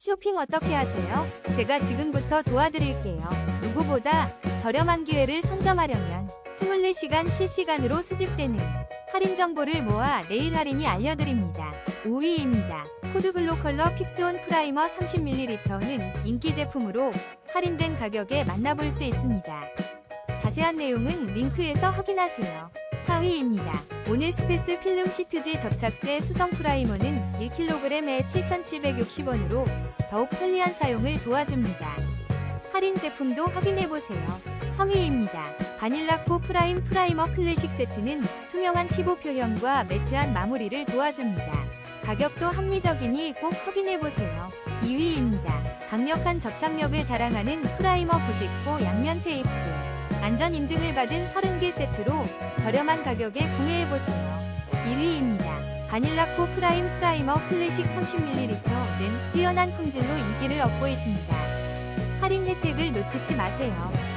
쇼핑 어떻게 하세요? 제가 지금부터 도와드릴게요. 누구보다 저렴한 기회를 선점하려면 24시간 실시간으로 수집되는 할인 정보를 모아 내일 할인이 알려드립니다. 5위입니다. 코드글로 컬러 픽스온 프라이머 30ml는 인기 제품으로 할인된 가격에 만나볼 수 있습니다. 자세한 내용은 링크에서 확인하세요. 4위입니다. 오네스페스 필름 시트지 접착제 수성 프라이머는 1kg에 7,760원으로 더욱 편리한 사용을 도와줍니다. 할인 제품도 확인해보세요. 3위입니다. 바닐라코 프라임 프라이머 클래식 세트는 투명한 피부 표현과 매트한 마무리를 도와줍니다. 가격도 합리적이니 꼭 확인해보세요. 2위입니다. 강력한 접착력을 자랑하는 프라이머 부직포 양면 테이프. 안전 인증을 받은 30개 세트로 저렴한 가격에 구매해보세요. 1위입니다. 바닐라코 프라임 프라이머 클래식 30ml는 뛰어난 품질로 인기를 얻고 있습니다. 할인 혜택을 놓치지 마세요.